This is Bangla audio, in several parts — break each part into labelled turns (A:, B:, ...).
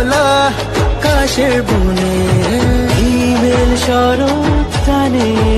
A: দোলা কাশের বনে ইমেল শরৎ জানে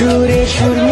A: সুরে সুর